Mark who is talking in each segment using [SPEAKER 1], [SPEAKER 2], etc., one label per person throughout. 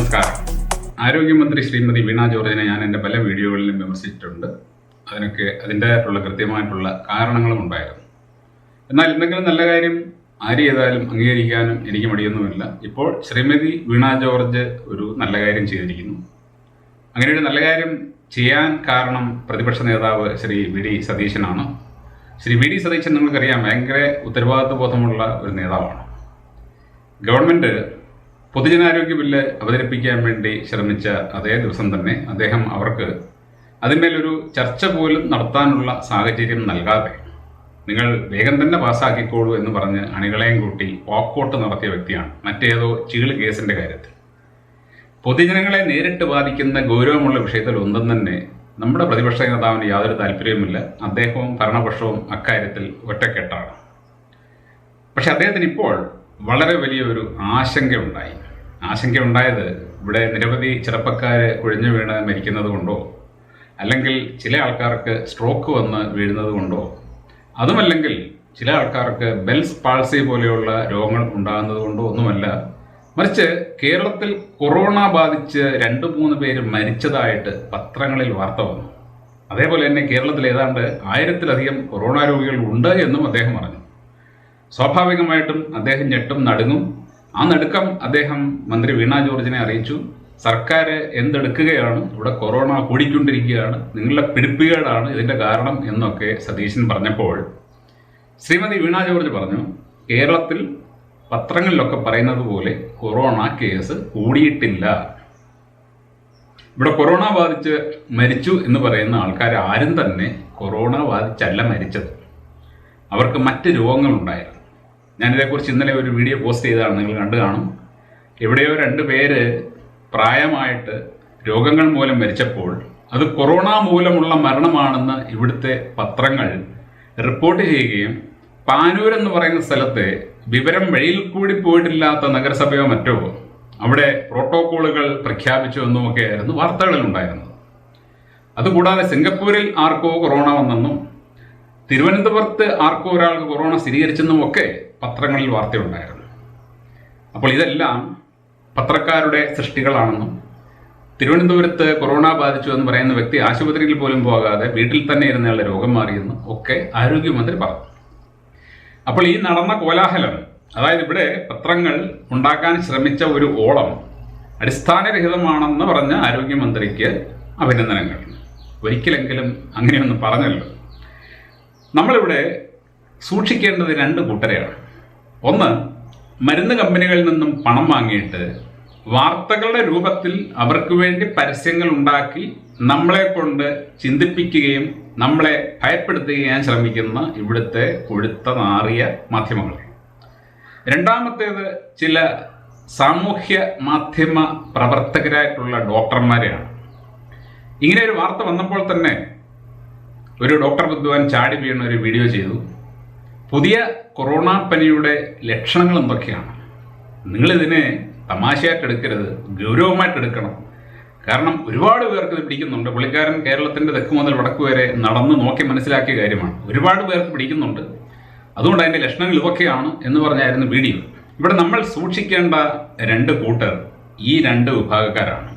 [SPEAKER 1] നമസ്കാരം. ആരോഗ്യമന്ത്രി ശ്രീമതി വീണ ജോർജിനെ ഞാൻ എന്റെ പല വീഡിയോകളിലും വിമർശിച്ചിട്ടുണ്ട്. അതിനൊക്കെ അതിന്റെതായിട്ടുള്ള കൃത്യമായിട്ടുള്ള കാരണങ്ങളും ഉണ്ടായിരുന്നു. എന്നാൽ എന്തെങ്കിലും നല്ല കാര്യം ആര് ചെയ്താലും അംഗീകരിക്കാനും എനിക്ക് മടിയൊന്നുമില്ല. ഇപ്പോൾ ശ്രീമതി വീണ ജോർജ് ഒരു നല്ല കാര്യം ചെയ്തിരിക്കുന്നു. അങ്ങനെ ഒരു നല്ല കാര്യം ചെയ്യാൻ കാരണം പ്രതിപക്ഷ നേതാവ് ശ്രീ വി ഡി സതീശനാണ്. ശ്രീ വി ഡി സതീശൻ നിങ്ങൾക്കറിയാം ഭയങ്കര ഉത്തരവാദിത്വ ബോധമുള്ള ഒരു നേതാവാണ്. ഗവൺമെന്റ് പൊതുജനാരോഗ്യ ബില്ല് അവതരിപ്പിക്കാൻ വേണ്ടി ശ്രമിച്ച അതേ ദിവസം തന്നെ അദ്ദേഹം അവർക്ക് അതിന്മേലൊരു ചർച്ച പോലും നടത്താനുള്ള സാഹചര്യം നൽകാതെ നിങ്ങൾ വേഗം തന്നെ പാസ്സാക്കിക്കോളൂ എന്ന് പറഞ്ഞ് അണികളെയും കൂട്ടി വാക്കൗട്ട് നടത്തിയ വ്യക്തിയാണ് മറ്റേതോ ചീൾ കേസിന്റെ കാര്യത്തിൽ. പൊതുജനങ്ങളെ നേരിട്ട് ബാധിക്കുന്ന ഗൗരവമുള്ള വിഷയത്തിൽ ഒന്നും തന്നെ നമ്മുടെ പ്രതിപക്ഷ നേതാവിന് യാതൊരു താല്പര്യവുമില്ല. അദ്ദേഹവും ഭരണപക്ഷവും അക്കാര്യത്തിൽ ഒറ്റക്കെട്ടാണ്. പക്ഷെ അദ്ദേഹത്തിന് ഇപ്പോൾ വളരെ വലിയൊരു ആശങ്കയുണ്ടായി. ആശങ്കയുണ്ടായത് ഇവിടെ നിരവധി ചെറുപ്പക്കാർ കുഴിഞ്ഞു വീണ് മരിക്കുന്നത് കൊണ്ടോ അല്ലെങ്കിൽ ചില ആൾക്കാർക്ക് സ്ട്രോക്ക് വന്ന് വീഴുന്നത് കൊണ്ടോ അതുമല്ലെങ്കിൽ ചില ആൾക്കാർക്ക് ബെൽസ് പാൾസി പോലെയുള്ള രോഗങ്ങൾ ഉണ്ടാകുന്നത് കൊണ്ടോ ഒന്നുമല്ല. മറിച്ച് കേരളത്തിൽ കൊറോണ ബാധിച്ച് രണ്ട് മൂന്ന് പേര് മരിച്ചതായിട്ട് പത്രങ്ങളിൽ വാർത്ത വന്നു. അതേപോലെ തന്നെ കേരളത്തിൽ ഏതാണ്ട് ആയിരത്തിലധികം കൊറോണ രോഗികൾ ഉണ്ട് എന്നും അദ്ദേഹം പറഞ്ഞു. സ്വാഭാവികമായിട്ടും അദ്ദേഹം ഞെട്ടും നടുങ്ങും. ആ നടുക്കം അദ്ദേഹം മന്ത്രി വീണ ജോർജിനെ അറിയിച്ചു. സർക്കാർ എന്തെടുക്കുകയാണ്? ഇവിടെ കൊറോണ കൂടിക്കൊണ്ടിരിക്കുകയാണ്. നിങ്ങളുടെ പിടിപ്പുകേടാണ് ഇതിന്റെ കാരണം എന്നൊക്കെ സതീശൻ പറഞ്ഞപ്പോൾ ശ്രീമതി വീണ ജോർജ് പറഞ്ഞു കേരളത്തിൽ പത്രങ്ങളിലൊക്കെ പറയുന്നത് പോലെ കൊറോണ കേസ് കൂടിയിട്ടില്ല. ഇവിടെ കൊറോണ ബാധിച്ച് മരിച്ചു എന്ന് പറയുന്ന ആൾക്കാർ ആരും തന്നെ കൊറോണ ബാധിച്ചല്ല മരിച്ചത്. അവർക്ക് മറ്റ് രോഗങ്ങളുണ്ടായിരുന്നു. ഞാനിതേക്കുറിച്ച് ഇന്നലെ ഒരു വീഡിയോ പോസ്റ്റ് ചെയ്തതാണ് നിങ്ങൾ കണ്ടു കാണും. എവിടെയോ രണ്ട് പേര് പ്രായമായിട്ട് രോഗങ്ങൾ മൂലം മരിച്ചപ്പോൾ അത് കൊറോണ മൂലമുള്ള മരണമാണെന്ന് ഇവിടുത്തെ പത്രങ്ങൾ റിപ്പോർട്ട് ചെയ്യുകയും പാനൂർ എന്ന് പറയുന്ന സ്ഥലത്തെ വിവരം വഴിയിൽ കൂടി പോയിട്ടില്ലാത്ത നഗരസഭയോ മറ്റോ അവിടെ പ്രോട്ടോക്കോളുകൾ പ്രഖ്യാപിച്ചു എന്നുമൊക്കെയായിരുന്നു വാർത്തകളിൽ ഉണ്ടായിരുന്നത് അതുകൂടാതെ സിംഗപ്പൂരിൽ ആർക്കോ കൊറോണ വന്നെന്നും തിരുവനന്തപുരത്ത് ആർക്കോ ഒരാൾക്ക് കൊറോണ സ്ഥിരീകരിച്ചെന്നും ഒക്കെ പത്രങ്ങളിൽ വാർത്തയുണ്ടായിരുന്നു. അപ്പോൾ ഇതെല്ലാം പത്രക്കാരുടെ സൃഷ്ടികളാണെന്നും തിരുവനന്തപുരത്ത് കൊറോണ ബാധിച്ചു എന്ന് പറയുന്ന വ്യക്തി ആശുപത്രിയിൽ പോലും പോകാതെ വീട്ടിൽ തന്നെ ഇരുന്നയാളുടെ രോഗം മാറിയെന്നും ഒക്കെ ആരോഗ്യമന്ത്രി പറഞ്ഞു. അപ്പോൾ ഈ നടന്ന കോലാഹലം അതായത് ഇവിടെ പത്രങ്ങൾ ഉണ്ടാക്കാൻ ശ്രമിച്ച ഒരു ഓളം അടിസ്ഥാനരഹിതമാണെന്ന് പറഞ്ഞ ആരോഗ്യമന്ത്രിക്ക് അഭിനന്ദനങ്ങൾ. ഒരിക്കലെങ്കിലും അങ്ങനെയൊന്നും പറഞ്ഞല്ലോ. നമ്മളിവിടെ സൂക്ഷിക്കേണ്ടത് രണ്ട് കൂട്ടരെയാണ്. ഒന്ന് മരുന്ന് കമ്പനികളിൽ നിന്നും പണം വാങ്ങിയിട്ട് വാർത്തകളുടെ രൂപത്തിൽ അവർക്ക് വേണ്ടി പരസ്യങ്ങൾ ഉണ്ടാക്കി നമ്മളെ കൊണ്ട് ചിന്തിപ്പിക്കുകയും നമ്മളെ ഭയപ്പെടുത്തുകയും ശ്രമിക്കുന്ന ഇവിടുത്തെ കൊഴുത്ത നാറിയ മാധ്യമങ്ങളെ രണ്ടാമത്തേത് ചില സാമൂഹ്യ മാധ്യമ പ്രവർത്തകരായിട്ടുള്ള ഡോക്ടർമാരെയാണ്. ഇങ്ങനെ ഒരു വാർത്ത വന്നപ്പോൾ തന്നെ ഒരു ഡോക്ടർ വിദ്വാൻ ചാടി വീണ ഒരു വീഡിയോ ചെയ്തു. പുതിയ കൊറോണ പനിയുടെ ലക്ഷണങ്ങൾ എന്തൊക്കെയാണ്? നിങ്ങളിതിനെ തമാശയായിട്ട് എടുക്കരുത് ഗൗരവമായിട്ട് എടുക്കണം. കാരണം ഒരുപാട് പേർക്ക് ഇത് പിടിക്കുന്നുണ്ട്. പുള്ളിക്കാരൻ കേരളത്തിന്റെ തെക്ക് മുതൽ വടക്ക് വരെ നടന്ന് നോക്കി മനസ്സിലാക്കിയ കാര്യമാണ്. ഒരുപാട് പേർക്ക് പിടിക്കുന്നുണ്ട്. അതുകൊണ്ട് അതിന്റെ ലക്ഷണങ്ങൾ ഇതൊക്കെയാണ് എന്ന് പറഞ്ഞായിരുന്നു വീഡിയോ. ഇവിടെ നമ്മൾ സൂക്ഷിക്കേണ്ട രണ്ട് കൂട്ടർ ഈ രണ്ട് വിഭാഗക്കാരാണ്.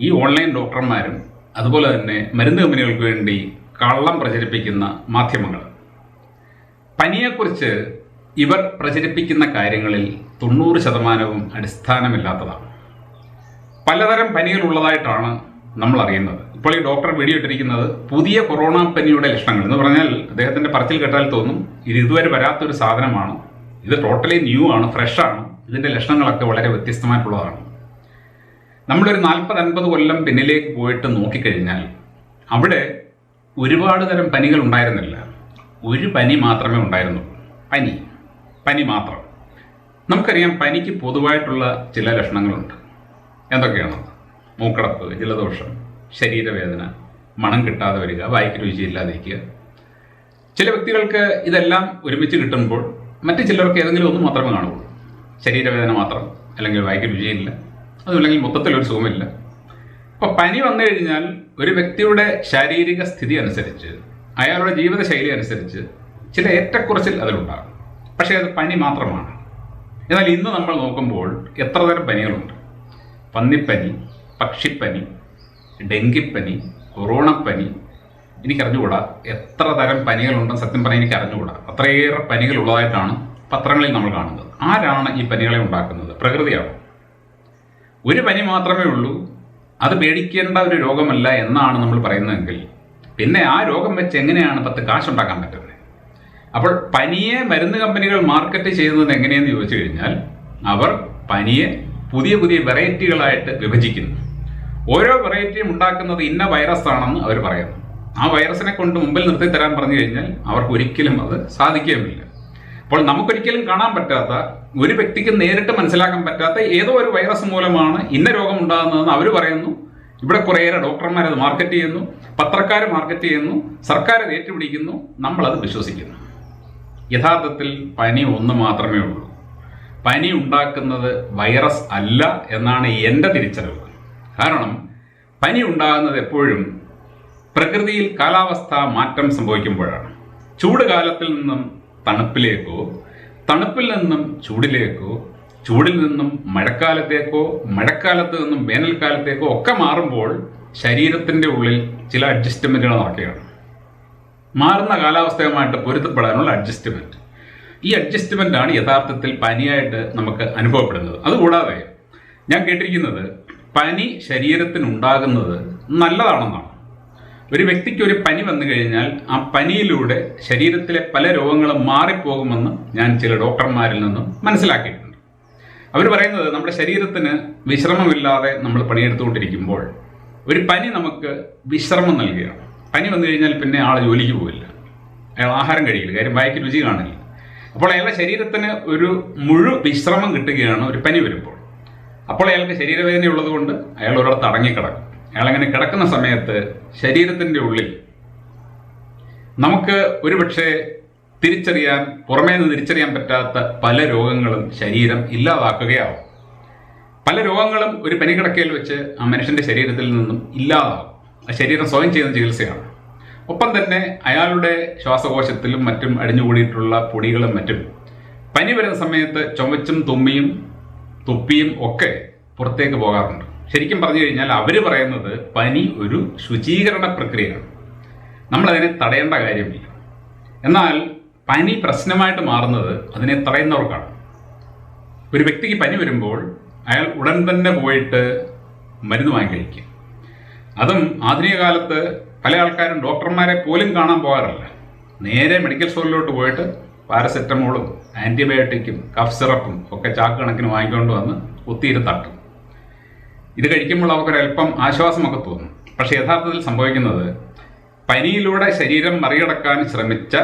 [SPEAKER 1] ഈ ഓൺലൈൻ ഡോക്ടർമാരും അതുപോലെ തന്നെ മരുന്ന് കമ്പനികൾക്ക് വേണ്ടി കള്ളം പ്രചരിപ്പിക്കുന്ന മാധ്യമങ്ങൾ. പനിയെക്കുറിച്ച് ഇവർ പ്രചരിപ്പിക്കുന്ന കാര്യങ്ങളിൽ തൊണ്ണൂറ് ശതമാനവും അടിസ്ഥാനമില്ലാത്തതാണ്. പലതരം പനികളുള്ളതായിട്ടാണ് നമ്മൾ അറിയുന്നത്. ഇപ്പോൾ ഈ ഡോക്ടർ വീഡിയോ ഇട്ടിരിക്കുന്നത് പുതിയ കൊറോണ പനിയുടെ ലക്ഷണങ്ങൾ എന്ന് പറഞ്ഞാൽ അദ്ദേഹത്തിന്റെ പറച്ചിൽ കേട്ടാൽ തോന്നും ഇത് ഇതുവരെ വരാത്തൊരു സാധനമാണ് ഇത് ടോട്ടലി ന്യൂ ആണ് ഫ്രഷാണ് ഇതിന്റെ ലക്ഷണങ്ങളൊക്കെ വളരെ വ്യത്യസ്തമായിട്ടുള്ളതാണ്. നമ്മളൊരു നാൽപ്പത് അൻപത് കൊല്ലം പിന്നിലേക്ക് പോയിട്ട് നോക്കിക്കഴിഞ്ഞാൽ അവിടെ ഒരുപാട് തരം പനികൾ ഉണ്ടായിരുന്നില്ല. ഒരു പനി മാത്രമേ ഉണ്ടായിരുന്നുള്ളൂ. പനി. പനി മാത്രം. നമുക്കറിയാം പനിക്ക് പൊതുവായിട്ടുള്ള ചില ലക്ഷണങ്ങളുണ്ട്. എന്തൊക്കെയാണ്? മൂക്കടപ്പ് ജലദോഷം ശരീരവേദന മണം കിട്ടാതെ വരിക വായിക്ക് രുചിയില്ലാതിരിക്കുക. ചില വ്യക്തികൾക്ക് ഇതെല്ലാം ഒരുമിച്ച് കിട്ടുമ്പോൾ മറ്റു ചിലർക്ക് ഏതെങ്കിലും ഒന്ന് മാത്രമേ കാണുള്ളൂ. ശരീരവേദന മാത്രം അല്ലെങ്കിൽ വായിക്ക് രുചിയില്ല. അതുമല്ലെങ്കിൽ മൊത്തത്തിലൊരു സുഖമില്ല. അപ്പോൾ പനി വന്നു കഴിഞ്ഞാൽ ഒരു വ്യക്തിയുടെ ശാരീരിക സ്ഥിതി അനുസരിച്ച് അയാളുടെ ജീവിതശൈലി അനുസരിച്ച് ചില ഏറ്റക്കുറച്ചിൽ അതിലുണ്ടാകും. പക്ഷേ അത് പനി മാത്രമാണ്. എന്നാൽ ഇന്ന് നമ്മൾ നോക്കുമ്പോൾ എത്ര തരം പനികളുണ്ട്. പന്നിപ്പനി പക്ഷിപ്പനി ഡെങ്കിപ്പനി കൊറോണപ്പനി. എനിക്കറിഞ്ഞുകൂടാ എത്ര തരം പനികളുണ്ടെന്ന് സത്യം പറഞ്ഞാൽ എനിക്ക് അറിഞ്ഞുകൂടാ അത്രയേറെ പനികൾ ഉള്ളതായിട്ടാണ് പത്രങ്ങളിൽ നമ്മൾ കാണുന്നത്. ആരാണ് ഈ പനികളെ ഉണ്ടാക്കുന്നത്? പ്രകൃതിയാണ്? ഒരു പനി മാത്രമേ ഉള്ളൂ അത് പേടിക്കേണ്ട ഒരു രോഗമല്ല എന്നാണ് നമ്മൾ പറയുന്നതെങ്കിൽ പിന്നെ ആ രോഗം വെച്ച് എങ്ങനെയാണ് പത്ത് കാശുണ്ടാക്കാൻ പറ്റുന്നത്? അപ്പോൾ പനിയെ മരുന്ന് കമ്പനികൾ മാർക്കറ്റ് ചെയ്യുന്നത് എങ്ങനെയെന്ന് ചോദിച്ചു കഴിഞ്ഞാൽ അവർ പനിയെ പുതിയ പുതിയ വെറൈറ്റികളായിട്ട് വിഭജിക്കുന്നു. ഓരോ വെറൈറ്റിയും ഉണ്ടാക്കുന്നത് ഇന്ന വൈറസ് ആണെന്ന് അവർ പറയുന്നു. ആ വൈറസിനെ കൊണ്ട് മുമ്പിൽ നിർത്തി തരാൻ പറഞ്ഞു കഴിഞ്ഞാൽ അവർക്ക് ഒരിക്കലും അത് സാധിക്കുകയുമില്ല. അപ്പോൾ നമുക്കൊരിക്കലും കാണാൻ പറ്റാത്ത ഒരു വ്യക്തിക്ക് നേരിട്ട് മനസ്സിലാക്കാൻ പറ്റാത്ത ഏതോ ഒരു വൈറസ് മൂലമാണ് ഇന്ന രോഗം ഉണ്ടാകുന്നതെന്ന് അവർ പറയുന്നു. ഇവിടെ കുറേയേറെ ഡോക്ടർമാർ അത് മാർക്കറ്റ് ചെയ്യുന്നു. പത്രക്കാർ മാർക്കറ്റ് ചെയ്യുന്നു. സർക്കാർ അത് ഏറ്റുപിടിക്കുന്നു. നമ്മളത് വിശ്വസിക്കുന്നു. യഥാർത്ഥത്തിൽ പനി ഒന്ന് മാത്രമേ ഉള്ളൂ. പനി ഉണ്ടാക്കുന്നത് വൈറസ് അല്ല എന്നാണ് എന്റെ തിരിച്ചറിവ്. കാരണം പനി ഉണ്ടാകുന്നത് എപ്പോഴും പ്രകൃതിയിൽ കാലാവസ്ഥ മാറ്റം സംഭവിക്കുമ്പോഴാണ്. ചൂട് കാലത്തിൽ നിന്നും തണുപ്പിലേക്കോ തണുപ്പിൽ നിന്നും ചൂടിലേക്കോ ചൂടിൽ നിന്നും മഴക്കാലത്തേക്കോ മഴക്കാലത്ത് നിന്നും വേനൽക്കാലത്തേക്കോ ഒക്കെ മാറുമ്പോൾ ശരീരത്തിന്റെ ഉള്ളിൽ ചില അഡ്ജസ്റ്റ്മെന്റുകൾ നടക്കുകയാണ്. മാറുന്ന കാലാവസ്ഥയുമായിട്ട് പൊരുത്തപ്പെടാനുള്ള അഡ്ജസ്റ്റ്മെന്റ് ഈ അഡ്ജസ്റ്റ്മെന്റ് ആണ് യഥാർത്ഥത്തിൽ പനിയായിട്ട് നമുക്ക് അനുഭവപ്പെടുന്നത്. അതുകൂടാതെ ഞാൻ കേട്ടിരിക്കുന്നത് പനി ശരീരത്തിനുണ്ടാകുന്നത് നല്ലതാണെന്നാണ്. ഒരു വ്യക്തിക്ക് ഒരു പനി വന്നു കഴിഞ്ഞാൽ ആ പനിയിലൂടെ ശരീരത്തിലെ പല രോഗങ്ങളും മാറിപ്പോകുമെന്ന് ഞാൻ ചില ഡോക്ടർമാരിൽ നിന്നും മനസ്സിലാക്കിയിട്ടുണ്ട്. അവർ പറയുന്നത് നമ്മുടെ ശരീരത്തിന് വിശ്രമമില്ലാതെ നമ്മൾ പണിയെടുത്തുകൊണ്ടിരിക്കുമ്പോൾ ഒരു പനി നമുക്ക് വിശ്രമം നൽകുകയാണ്. പനി വന്നു കഴിഞ്ഞാൽ പിന്നെ ആൾ ജോലിക്ക് പോകില്ല അയാൾ ആഹാരം കഴിക്കില്ല. കാര്യം വായിക്ക് രുചി കാണില്ല. അപ്പോൾ അയാളുടെ ശരീരത്തിന് ഒരു മുഴു വിശ്രമം കിട്ടുകയാണ് ഒരു പനി വരുമ്പോൾ. അപ്പോൾ അയാൾക്ക് ശരീരവേദന ഉള്ളതുകൊണ്ട് അയാൾ ഒരിടത്ത് അടങ്ങിക്കിടക്കും. അയാൾ അങ്ങനെ കിടക്കുന്ന സമയത്ത് ശരീരത്തിന്റെ ഉള്ളിൽ നമുക്ക് ഒരുപക്ഷെ തിരിച്ചറിയാൻ പുറമേ നിന്ന് തിരിച്ചറിയാൻ പറ്റാത്ത പല രോഗങ്ങളും ശരീരം ഇല്ലാതാക്കുകയാവും. പല രോഗങ്ങളും ഒരു പനിക്കിടക്കയിൽ വെച്ച് ആ മനുഷ്യന്റെ ശരീരത്തിൽ നിന്നും ഇല്ലാതാവും. ആ ശരീരം സ്വയം ചെയ്യുന്ന ചികിത്സയാണ്. ഒപ്പം തന്നെ അയാളുടെ ശ്വാസകോശത്തിലും മറ്റും അടിഞ്ഞുകൂടിയിട്ടുള്ള പൊടികളും മറ്റും പനി വരുന്ന സമയത്ത് ചുമച്ചും തുമ്മിയും തുപ്പിയും ഒക്കെ പുറത്തേക്ക് പോകാറുണ്ട്. ശരിക്കും പറഞ്ഞു കഴിഞ്ഞാൽ അവർ പറയുന്നത് പനി ഒരു ശുചീകരണ പ്രക്രിയയാണ്. നമ്മളതിനെ തടയേണ്ട കാര്യമില്ല. എന്നാൽ പനി പ്രശ്നമായിട്ട് മാറുന്നത് അതിനെ തടയുന്നവർക്കാണ്. ഒരു വ്യക്തിക്ക് പനി വരുമ്പോൾ അയാൾ ഉടൻ തന്നെ പോയിട്ട് മരുന്ന് വാങ്ങി കഴിക്കുക അതും ആധുനിക കാലത്ത് പല ആൾക്കാരും ഡോക്ടർമാരെ പോലും കാണാൻ പോകാറില്ല. നേരെ മെഡിക്കൽ സ്റ്റോറിലോട്ട് പോയിട്ട് പാരസെറ്റമോളും ആന്റിബയോട്ടിക്കും കഫ് സിറപ്പും ഒക്കെ ചാക്ക് കണക്കിന് വാങ്ങിക്കൊണ്ട് വന്ന് ഒത്തിരി തട്ടും ഇത് കഴിക്കുമ്പോൾ അവർക്കൊരല്പം ആശ്വാസമൊക്കെ തോന്നും. പക്ഷെ യഥാർത്ഥത്തിൽ സംഭവിക്കുന്നത് പനിയിലൂടെ ശരീരം മറികടക്കാൻ ശ്രമിച്ച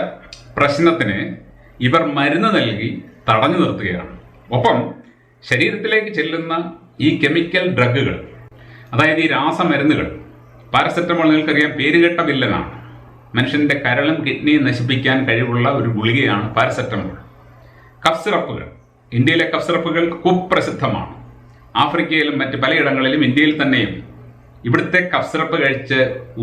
[SPEAKER 1] പ്രശ്നത്തിന് ഇവർ മരുന്ന് നൽകി തടഞ്ഞു നിർത്തുകയാണ്. ഒപ്പം ശരീരത്തിലേക്ക് ചെല്ലുന്ന ഈ കെമിക്കൽ ഡ്രഗുകൾ അതായത് ഈ രാസമരുന്നുകൾ പാരസെറ്റമോൾ നിങ്ങൾക്കറിയാം പേരുകെട്ട വില്ലനാണ്. മനുഷ്യന്റെ കരളും കിഡ്നിയും നശിപ്പിക്കാൻ കഴിവുള്ള ഒരു ഗുളികയാണ് പാരസെറ്റമോൾ. കഫ് സിറപ്പുകൾ ഇന്ത്യയിലെ കഫ് സിറപ്പുകൾ കുപ്രസിദ്ധമാണ്. ആഫ്രിക്കയിലും മറ്റ് പലയിടങ്ങളിലും ഇന്ത്യയിൽ തന്നെയും ഇവിടുത്തെ കഫ്സറപ്പ് കഴിച്ച്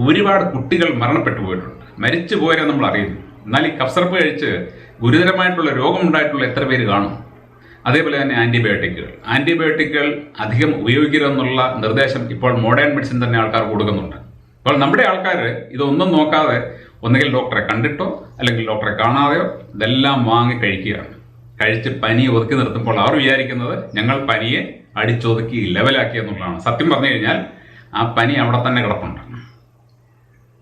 [SPEAKER 1] ഒരുപാട് കുട്ടികൾ മരണപ്പെട്ടു പോയിട്ടുണ്ട്. മരിച്ചു പോരെ നമ്മൾ അറിയുന്നു. എന്നാൽ ഈ കഫ്സറപ്പ് കഴിച്ച് ഗുരുതരമായിട്ടുള്ള രോഗമുണ്ടായിട്ടുള്ള എത്ര പേര് കാണും? അതേപോലെ തന്നെ ആന്റിബയോട്ടിക്കുകൾ. ആന്റിബയോട്ടിക്കുകൾ അധികം ഉപയോഗിക്കരുതെന്നുള്ള നിർദ്ദേശം ഇപ്പോൾ മോഡേൺ മെഡിസിൻ തന്നെ ആൾക്കാർ കൊടുക്കുന്നുണ്ട്. അപ്പോൾ നമ്മുടെ ആൾക്കാർ ഇതൊന്നും നോക്കാതെ ഒന്നുകിൽ ഡോക്ടറെ കണ്ടിട്ടോ അല്ലെങ്കിൽ ഡോക്ടറെ കാണാതെയോ ഇതെല്ലാം വാങ്ങി കഴിക്കുകയാണ്. കഴിച്ച് പനി ഒതുക്കി നിർത്തുമ്പോൾ അവർ വിചാരിക്കുന്നത് ഞങ്ങൾ പനിയെ അടിച്ചൊതുക്കി ലെവലാക്കി എന്നുള്ളതാണ്. സത്യം പറഞ്ഞു കഴിഞ്ഞാൽ ആ പനി അവിടെ തന്നെ കിടപ്പുണ്ട്.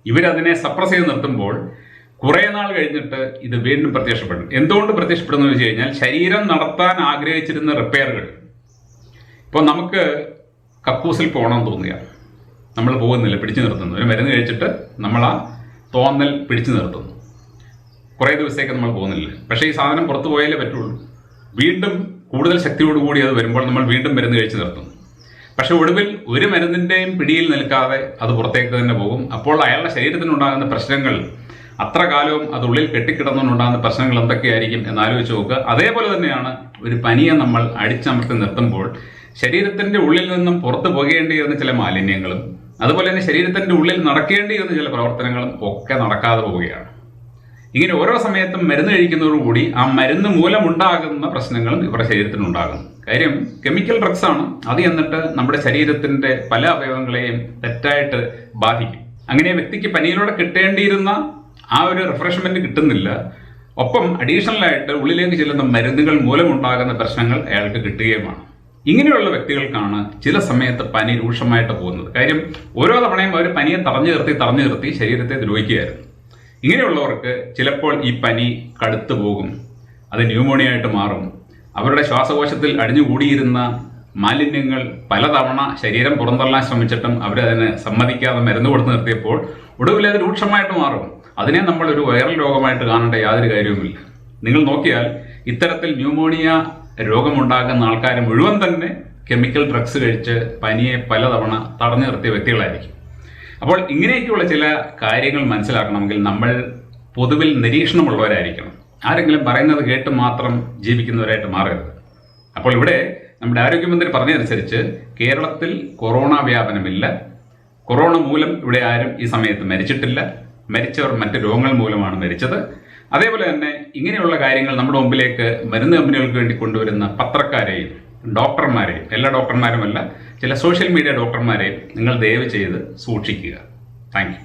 [SPEAKER 1] ഇവരതിനെ സപ്രസ് ചെയ്ത് നിർത്തുമ്പോൾ കുറേ നാൾ കഴിഞ്ഞിട്ട് ഇത് വീണ്ടും പ്രത്യക്ഷപ്പെടും. എന്തുകൊണ്ട് പ്രത്യക്ഷപ്പെടുന്നു വെച്ച് കഴിഞ്ഞാൽ ശരീരം നടത്താൻ ആഗ്രഹിച്ചിരുന്ന റിപ്പയറുകൾ ഇപ്പോൾ നമുക്ക് കക്കൂസിൽ പോകണമെന്ന് തോന്നുക നമ്മൾ പോകുന്നില്ല പിടിച്ചു നിർത്തുന്നു. ഒരു മരുന്ന് കഴിച്ചിട്ട് നമ്മൾ ആ തോന്നൽ പിടിച്ചു നിർത്തുന്നു. കുറേ ദിവസത്തേക്ക് നമ്മൾ പോകുന്നില്ല. പക്ഷേ ഈ സാധനം പുറത്തു പോയാലേ പറ്റുള്ളൂ. വീണ്ടും കൂടുതൽ ശക്തിയോടുകൂടി അത് വരുമ്പോൾ നമ്മൾ വീണ്ടും മരുന്ന് കഴിച്ചു നിർത്തും പക്ഷെ ഒടുവിൽ ഒരു മരുന്നിന്റെയും പിടിയിൽ നിൽക്കാതെ അത് പുറത്തേക്ക് തന്നെ പോകും. അപ്പോൾ അയാളുടെ ശരീരത്തിനുണ്ടാകുന്ന പ്രശ്നങ്ങൾ അത്ര കാലവും അത് ഉള്ളിൽ കെട്ടിക്കിടന്നുകൊണ്ടുണ്ടാകുന്ന പ്രശ്നങ്ങൾ എന്തൊക്കെയായിരിക്കും എന്ന് ആലോചിച്ച് നോക്കുക. അതേപോലെ തന്നെയാണ് ഒരു പനിയെ നമ്മൾ അടിച്ചമർത്തി നിർത്തുമ്പോൾ ശരീരത്തിന്റെ ഉള്ളിൽ നിന്നും പുറത്തു പോകേണ്ടിയിരുന്ന ചില മാലിന്യങ്ങളും അതുപോലെ തന്നെ ശരീരത്തിന്റെ ഉള്ളിൽ നടക്കേണ്ടിയിരുന്ന ചില പ്രവർത്തനങ്ങളും ഒക്കെ നടക്കാതെ പോവുകയാണ്. ഇങ്ങനെ ഓരോ സമയത്തും മരുന്ന് കഴിക്കുന്നതോടുകൂടി ആ മരുന്ന് മൂലമുണ്ടാകുന്ന പ്രശ്നങ്ങളും ഇവരുടെ ശരീരത്തിനുണ്ടാകുന്നു കാര്യം കെമിക്കൽ ഡ്രഗ്സ് ആണ്. അത് എന്നിട്ട് നമ്മുടെ ശരീരത്തിന്റെ പല അവയവങ്ങളെയും തെറ്റായിട്ട് ബാധിക്കും. അങ്ങനെ വ്യക്തിക്ക് പനിയിലൂടെ കിട്ടേണ്ടിയിരുന്ന ആ ഒരു റിഫ്രഷ്മെന്റ് കിട്ടുന്നില്ല. ഒപ്പം അഡീഷണൽ ആയിട്ട് ഉള്ളിലേക്ക് ചെല്ലുന്ന മരുന്നുകൾ മൂലമുണ്ടാകുന്ന പ്രശ്നങ്ങൾ അയാൾക്ക് കിട്ടുകയുമാണ്. ഇങ്ങനെയുള്ള വ്യക്തികൾക്കാണ് ചില സമയത്ത് പനി രൂക്ഷമായിട്ട് പോകുന്നത്. കാര്യം ഓരോ തവണയും അവർ പനിയെ തറഞ്ഞു നിർത്തി തറഞ്ഞു നിർത്തി ശരീരത്തെ ദ്രോഹിക്കുകയായിരുന്നു. ഇങ്ങനെയുള്ളവർക്ക് ചിലപ്പോൾ ഈ പനി കടുത്തു പോകും. അത് ന്യൂമോണിയ ആയിട്ട് മാറും. അവരുടെ ശ്വാസകോശത്തിൽ അടിഞ്ഞുകൂടിയിരുന്ന മാലിന്യങ്ങൾ പലതവണ ശരീരം പുറന്തള്ളാൻ ശ്രമിച്ചിട്ടും അവരതിന് സമ്മതിക്കാതെ മരുന്ന് കൊടുത്ത് നിർത്തിയപ്പോൾ ഒടുവിൽ അത് രൂക്ഷമായിട്ട് മാറും. അതിനെ നമ്മൾ ഒരു വൈറൽ രോഗമായിട്ട് കാണേണ്ട യാതൊരു കാര്യവുമില്ല. നിങ്ങൾ നോക്കിയാൽ ഇത്തരത്തിൽ ന്യൂമോണിയ രോഗമുണ്ടാകുന്ന ആൾക്കാർ മുഴുവൻ തന്നെ കെമിക്കൽ ഡ്രഗ്സ് കഴിച്ച് പനിയെ പലതവണ തടഞ്ഞു നിർത്തിയ വ്യക്തികളായിരിക്കും. അപ്പോൾ ഇങ്ങനെയൊക്കെയുള്ള ചില കാര്യങ്ങൾ മനസ്സിലാക്കണമെങ്കിൽ നമ്മൾ പൊതുവിൽ നിരീക്ഷണമുള്ളവരായിരിക്കണം. ആരെങ്കിലും പറയുന്നത് കേട്ട് മാത്രം ജീവിക്കുന്നവരായിട്ട് മാറരുത്. അപ്പോൾ ഇവിടെ നമ്മുടെ ആരോഗ്യമന്ത്രി പറഞ്ഞതനുസരിച്ച് കേരളത്തിൽ കൊറോണ വ്യാപനമില്ല. കൊറോണ മൂലം ഇവിടെ ആരും ഈ സമയത്ത് മരിച്ചിട്ടില്ല. മരിച്ചവർ മറ്റ് രോഗങ്ങൾ മൂലമാണ് മരിച്ചത്. അതേപോലെ തന്നെ ഇങ്ങനെയുള്ള കാര്യങ്ങൾ നമ്മുടെ മുമ്പിലേക്ക് മരുന്ന് കമ്പനികൾക്ക് വേണ്ടി കൊണ്ടുവരുന്ന പത്രക്കാരെയും ഡോക്ടർമാരെയും എല്ലാ ഡോക്ടർമാരുമല്ല ചില സോഷ്യൽ മീഡിയ ഡോക്ടർമാരെയും നിങ്ങൾ ദയവ് ചെയ്ത് സൂക്ഷിക്കുക. താങ്ക്